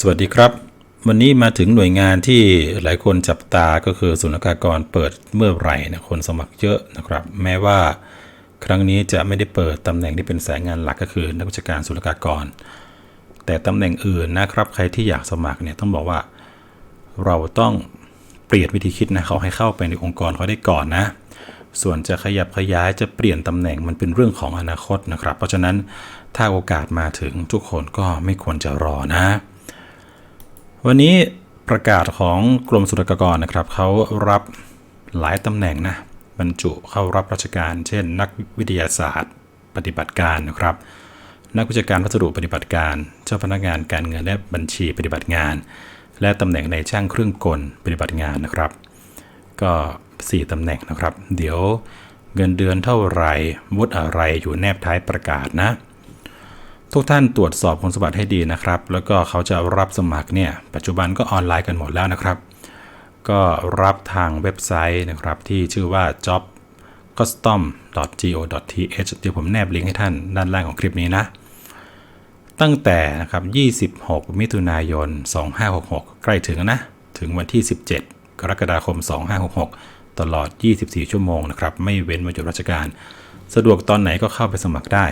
สวัสดีครับ วันนี้มาถึงหน่วยงานที่หลายคนจับตาก็คือศุลกากรเปิดเมื่อไหร่นะคนสมัครเยอะนะครับ แม้ว่าครั้งนี้จะไม่ได้เปิดตำแหน่งที่เป็นสายงานหลักก็คือนักวิชาการศุลกากร แต่ตำแหน่งอื่นนะครับ ใครที่อยากสมัครเนี่ยต้องบอกว่า เราต้องเปลี่ยนวิธีคิดนะเขาให้เข้าไปในองค์กรเขาได้ก่อนนะ ส่วนจะขยับขยายจะเปลี่ยนตำแหน่งมันเป็นเรื่องของอนาคตนะครับ เพราะฉะนั้นถ้าโอกาสมาถึงทุกคนก็ไม่ควรจะรอนะ วันนี้ประกาศของกรมศุลกากรนะครับเขารับหลายตำแหน่งนะบรรจุเข้ารับราชการ เช่น นักวิทยาศาสตร์ ปฏิบัติการนะครับ นักวิชาการพัสดุปฏิบัติการ เจ้าพนักงานการเงินและบัญชีปฏิบัติงาน และตำแหน่งในช่างเครื่องกลปฏิบัติงานนะครับ ก็ 4ตำแหน่งนะครับ เดี๋ยวเงินเดือนเท่าไหร่วุฒิอะไรอยู่แนบท้ายประกาศนะ ทุกท่านตรวจสอบคุณสมบัติให้ดีนะครับ แล้วก็เขาจะรับสมัครเนี่ย ปัจจุบันก็ออนไลน์กันหมดแล้วนะครับ ก็รับทางเว็บไซต์นะครับ ที่ชื่อว่า job custom go th เดี๋ยวผมแนบลิงก์ให้ท่านด้านล่างของคลิปนี้นะ ตั้งแต่นะครับ 26 มิถุนายน 2566 ใกล้ถึงนะ ถึงวันที่ 17 กรกฎาคม 2566 ตลอด 24 ชั่วโมงนะครับ ไม่เว้นวันหยุดราชการ สะดวกตอนไหนก็เข้าไปสมัครได้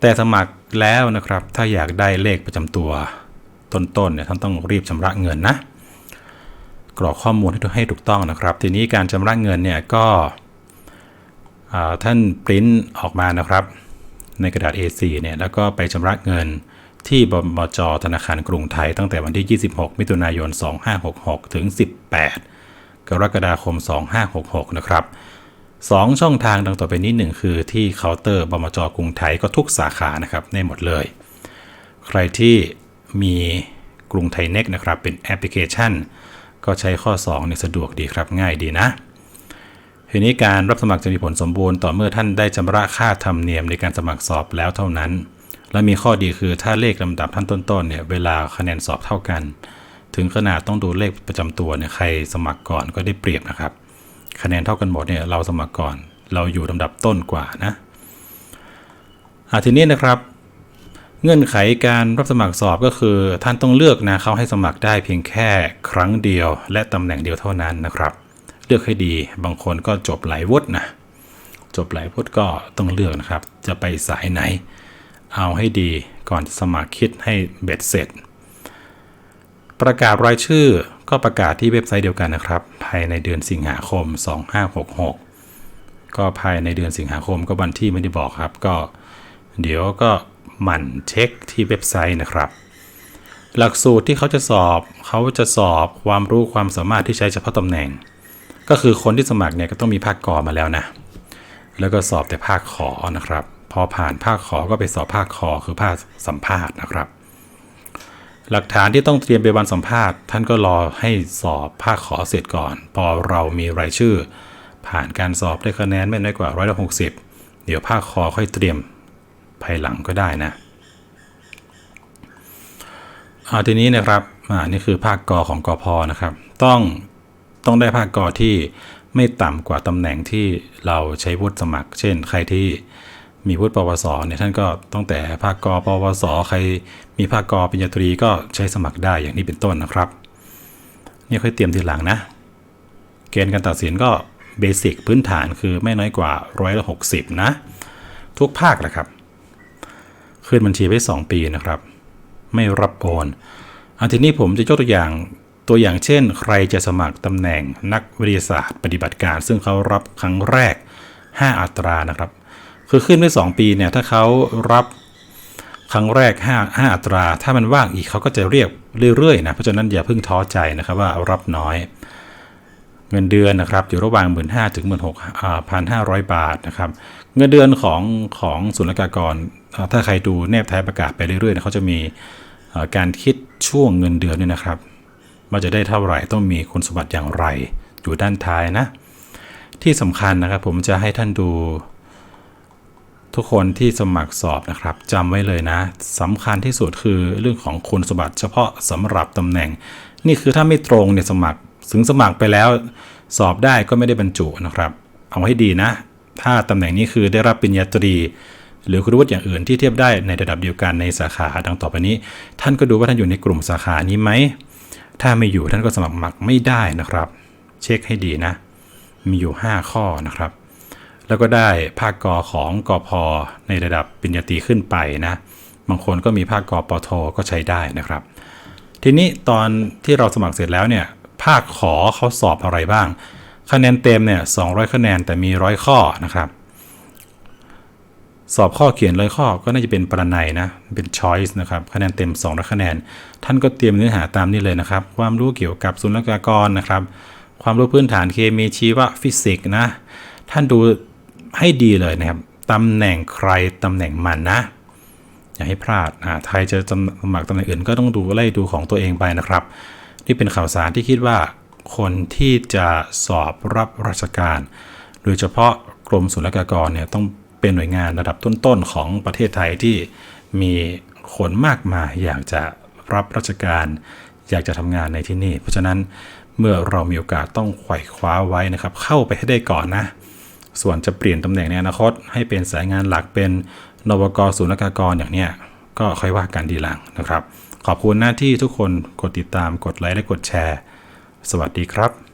แต่สมัครแล้วนะครับ ถ้าอยากได้เลขประจำตัวต้นๆเนี่ยท่านต้องรีบชำระเงินนะ กรอกข้อมูลให้ถูกต้องนะครับ ทีนี้การชำระเงินเนี่ยก็ท่านปริ้นออกมานะครับ ในกระดาษ A4 เนี่ยแล้วก็ไปชำระเงินที่บมจธนาคารกรุงไทยตั้งแต่วันที่ 26 มิถุนายน 2566 ถึง 18 กรกฎาคม 2566 นะครับ 2 ช่องทางดังต่อไปนี้หนึ่งคือที่เคาน์เตอร์บมจกรุงไทยก็ทุกสาขานะครับได้หมดเลย ใครที่มีกรุงไทยเน็กนะครับเป็นแอปพลิเคชัน ก็ใช้ข้อ2เนี่ยสะดวกดีครับง่ายดีนะทีนี้การรับสมัครจะมีผลสมบูรณ์ต่อเมื่อท่านได้ชำระค่าธรรมเนียมในการสมัครสอบแล้วเท่านั้น และมีข้อดีคือถ้าเลขลำดับท่านต้นๆเนี่ยเวลาคะแนนสอบเท่ากัน ถึงขนาดต้องดูเลขประจำตัวเนี่ยใครสมัครก่อนก็ได้เปรียบนะครับ คะแนนเท่ากันหมดเนี่ยเราสมัครก่อน เราอยู่ลำดับต้นกว่านะอะทีนี้นะครับ เงื่อนไขการรับสมัครสอบก็คือ ท่านต้องเลือกนะเขาให้สมัครได้เพียงแค่ครั้งเดียว และตำแหน่งเดียวเท่านั้นนะครับ เลือกให้ดีบางคนก็จบหลายวุฒินะจบหลายวุฒิก็ต้องเลือกนะครับ จะไปสายไหน เอาให้ดีก่อนจะสมัครคิดให้เบ็ดเสร็จ ประกาศรายชื่อ ก็ประกาศที่เว็บไซต์เดียวกันนะครับ ภายในเดือนสิงหาคม 2566 ก็ภายในเดือนสิงหาคมก็วันที่ไม่ได้บอกครับ ก็เดี๋ยวก็หมั่นเช็คที่เว็บไซต์นะครับ หลักสูตรที่เขาจะสอบเขาจะสอบความรู้ความสามารถที่ใช้เฉพาะตำแหน่ง ก็คือคนที่สมัครเนี่ยก็ต้องมีภาคกอมาแล้วนะแล้วก็สอบแต่ภาคขอนะครับ พอผ่านภาคขอก็ไปสอบภาคคอคือภาคสัมภาษณ์นะครับ หลักฐานที่ต้องเตรียมไปวันสัมภาษณ์ ท่านก็รอให้สอบภาคขอเสร็จก่อน พอเรามีรายชื่อ ผ่านการสอบได้คะแนนไม่น้อยกว่าร้อยละหกสิบเดี๋ยวภาคคอค่อยเตรียมภายหลังก็ได้นะอ่าทีนี้นะครับอ่านี่คือภาคกอของกอพอนะครับ ต้องต้องได้ภาคกอที่ไม่ต่ำกว่าตำแหน่งที่เราใช้วุฒิสมัคร เช่น ใครที่ มีวุฒิปวสเนี่ยท่านก็ตั้งแต่ภาคกอปวส ใครมีภาคกอปริญญาตรีก็ใช้สมัครได้อย่างนี้เป็นต้นนะครับนี่ค่อยเตรียมทีหลังนะ เกณฑ์การตัดสินก็เบสิกพื้นฐานคือไม่น้อยกว่าร้อยละหกสิบนะ ทุกภาคแหละครับขึ้นบัญชีไว้ 2 ปีนะครับ ไม่รับโอนอันทีนี้ผมจะยกตัวอย่างตัวอย่างเช่น ใครจะสมัครตำแหน่งนักวิทยาศาสตร์ปฏิบัติการ ซึ่งเขารับครั้งแรก 5 อัตรานะครับ คือขึ้นไว้2ปีเนี่ยถ้าเขารับครั้งแรก5 5อัตรา ถ้ามันว่างอีกเขาก็จะเรียกเรื่อยๆนะเพราะฉะนั้นอย่าเพิ่งท้อใจนะครับว่ารับน้อย เงินเดือนนะครับอยู่ระหว่าง 1 5ื่นถึงหมื่นหกพันห้าร้อยบาทนะครับเงินเดือนของของศุลกากร ถ้าใครดูแนบท้ายประกาศไปเรื่อยๆเนยเขาจะมีการคิดช่วงเงินเดือนเนี่ยนะครับว่าจะได้เท่าไหร่ต้องมีคุณสมบัติอย่างไร อยู่ด้านท้ายนะ ที่สำคัญนะครับผมจะให้ท่านดู ทุกคนที่สมัครสอบนะครับจำไว้เลยนะสำคัญที่สุดคือเรื่องของคุณสมบัติเฉพาะสำหรับตำแหน่ง นี่คือถ้าไม่ตรงเนี่ยสมัครถึงสมัครไปแล้ว สอบได้ก็ไม่ได้บรรจุนะครับ เอาให้ดีนะ ถ้าตำแหน่งนี้คือได้รับปริญญาตรี หรือคุณวุฒิอย่างอื่นที่เทียบได้ในระดับเดียวกันในสาขาดังต่อไปนี้ ท่านก็ดูว่าท่านอยู่ในกลุ่มสาขานี้ไหมถ้าไม่อยู่ท่านก็สมัครไม่ได้นะครับ เช็คให้ดีนะ มีอยู่ 5 ข้อนะครับ แล้วก็ได้ภาคกอของกอพอในระดับปริญญาตรีขึ้นไปนะบางคนก็มีภาคกอปอโทก็ใช้ได้นะครับ ทีนี้ตอนที่เราสมัครเสร็จแล้วเนี่ยภาคขอเขาสอบอะไรบ้าง คะแนนเต็มเนี่ย200 คะแนนแต่มีร้อยข้อนะครับ สอบข้อเขียนร้อยข้อก็น่าจะเป็นปรนัยนะเป็น choice นะครับคะแนนเต็ม200คะแนน ท่านก็เตรียมเนื้อหาตามนี้เลยนะครับ ความรู้เกี่ยวกับศุลกากรนะครับ ความรู้พื้นฐานเคมีชีวฟิสิกส์นะท่านดู ให้ดีเลยนะครับตำแหน่งใครตำแหน่งมันนะ อย่าให้พลาดอ่าใครจะสมัครตำแหน่งอื่นก็ต้องดูไล่ดูของตัวเองไปนะครับนี่เป็นข่าวสารที่คิดว่า คนที่จะสอบรับราชการ โดยเฉพาะกรมศุลกากรเนี่ยต้องเป็นหน่วยงานระดับต้นๆของประเทศไทยที่มีคนมากมายอยากจะรับราชการ อยากจะทำงานในที่นี่ เพราะฉะนั้นเมื่อเรามีโอกาสต้องไขว่คว้าไว้นะครับ เข้าไปให้ได้ก่อนนะ ส่วนจะเปลี่ยนตำแหน่งในอนาคต ให้เป็นสายงานหลักเป็นนวกศุลกากรอย่างเนี้ยก็ค่อยว่ากันดีหลังนะครับ ขอบคุณหน้าที่ทุกคนกดติดตามกดไลค์และกดแชร์ สวัสดีครับ